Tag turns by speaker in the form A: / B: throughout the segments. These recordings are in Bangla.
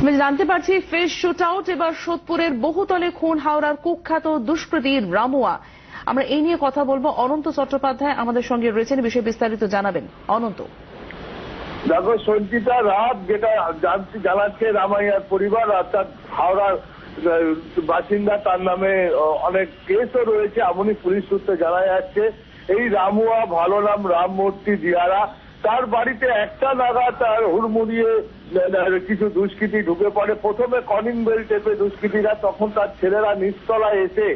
A: আমি জানতে পারছি ফেস শুট আউট এবার সোদপুরের বহুতলে খুন হাওড়ার কুখ্যাত দুষ্কৃতী রামুয়া। আমরা এই নিয়ে কথা বলব অনন্ত চট্টোপাধ্যায় আমাদের সঙ্গে রয়েছেন বিষয়ে বিস্তারিত জানাবেন। অনন্ত।
B: দেখো, সঞ্চিতা রাত যেটা জানতে জানাচ্ছে রামাইয়ার পরিবার, অর্থাৎ হাওড়ার বাসিন্দা, তার নামে অনেক কেসও রয়েছে, এমনই পুলিশ সূত্রে জানা যাচ্ছে। এই রামুয়া, ভালো নাম রামমূর্তি দিয়ারা তার বাড়িতে একটা নাগাদ তার হুড়মুড়িয়ে কিছু দুষ্কৃতী ঢুকে পড়ে। প্রথমে কনিং বেল টেপে দুষ্কৃতীরা তখন তার ছেলেরা নিচতলায় এসে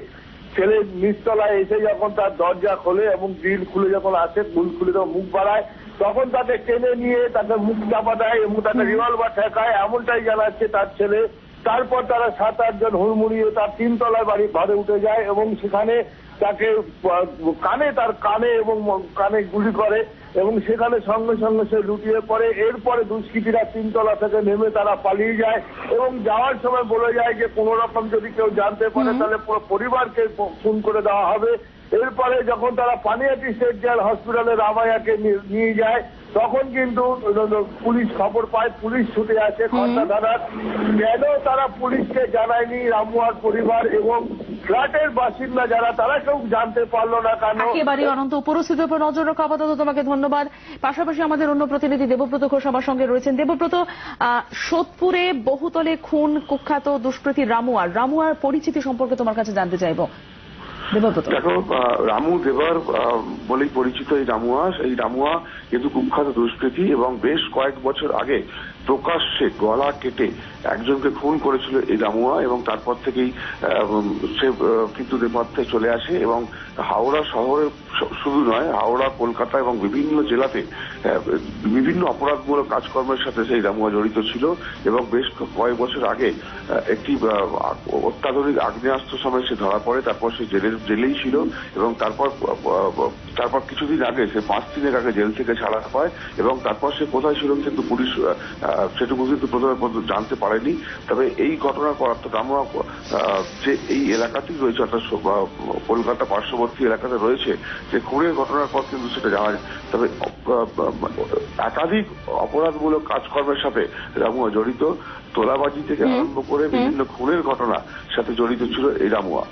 B: ছেলে নিচতলায় এসে যখন তার দরজা খোলে এবং গ্রিল খুলে যখন আসে গুল খুলে যখন মুখ বাড়ায় তখন তাকে টেনে নিয়ে তাকে মুখ চাপা দেয় এবং তাকে রিভলভার ঠেকায় এমনটাই জানাচ্ছে তার ছেলে। তারপর তারা সাত আটজন হুড়মুড়িয়ে তার তিনতলায় বাড়ি ঘরে উঠে যায় এবং সেখানে তাকে কানে তার কানে এবং কানে গুলি করে। এবং সেখানে সঙ্গে সঙ্গে সে লুটিয়ে পড়ে। এরপরে দুষ্কৃতীরা তিনতলা থেকে নেমে তারা পালিয়ে যায় এবং যাওয়ার সময় বলে যায় যে কোন রকম যদি কেউ জানতে পারে তাহলে পুরো পরিবারকে খুন করে দেওয়া হবে। এরপরে যখন তারা পানিয়াটি স্টেট জেল হসপিটালে রামায়াকে নিয়ে- যায় তখন কিন্তু পুলিশ খবর পায়। পুলিশ ছুটে আসে খন্ডা থানার কেন তারা পুলিশকে জানায়নি রামুয়ার পরিবার এবং ফ্ল্যাটের বাসিন্দা যারা, তারা কেউ জানতে পারল না কেন?
A: একেবারে অনন্ত। পরিস্থিতির উপর নজর রাখা। আপাতত তোমাকে ধন্যবাদ। পাশাপাশি আমাদের অন্য প্রতিনিধি দেবব্রত ঘোষ আমার সঙ্গে রয়েছেন। দেবব্রত সোদপুরে বহুতলে খুন কুখ্যাত দুষ্কৃতী রামুয়ার। রামুয়ার পরিচিতি সম্পর্কে তোমার কাছে জানতে চাইব। দেবব্রত
C: দেখো রামু দেবার বলেই পরিচিত এই রামুয়া। এই রামুয়া কিন্তু কুখ্যাত দুষ্কৃতী এবং বেশ কয়েক বছর আগে প্রকাশ্যে গলা কেটে একজনকে খুন করেছিল এই রামুয়া এবং তারপর থেকেই সে কিন্তু নেপথ্যে চলে আসে এবং হাওড়া শহরে শ- শুধু নয়, হাওড়া, কলকাতা এবং বিভিন্ন জেলাতে বিভিন্ন অপরাধমূলক কাজকর্মের সাথে সেই রামুয়া জড়িত ছিল এবং বেশ কয়েক বছর আগে একটি অত্যাধুনিক আগ্নেয়াস্ত্র সময় সে ধরা পড়ে, তারপর সে জেলের জেলেই ছিল এবং তারপর তারপর কিছুদিন আগে সে পাঁচ দিনের আগে জেল থেকে ছাড়া পায় এবং তারপর সে কোথায় ছিল কিন্তু পুলিশ সেটুকু কিন্তু প্রথমে পর্যন্ত জানতে পারেনি। তবে এই ঘটনার পর অর্থাৎ আমরা যে এই এলাকাতেই রয়েছে অর্থাৎ কলকাতা পার্শ্ববর্তী এলাকাতে রয়েছে যে খুনের ঘটনার পর কিন্তু সেটা জানা যায়। তবে একাধিক অপরাধমূলক কাজকর্মের সাথে রামুয়া জড়িত। তোলাবাজি থেকে আরম্ভ করে বিভিন্ন খুনের ঘটনা সাথে জড়িত ছিল এই রামুয়া।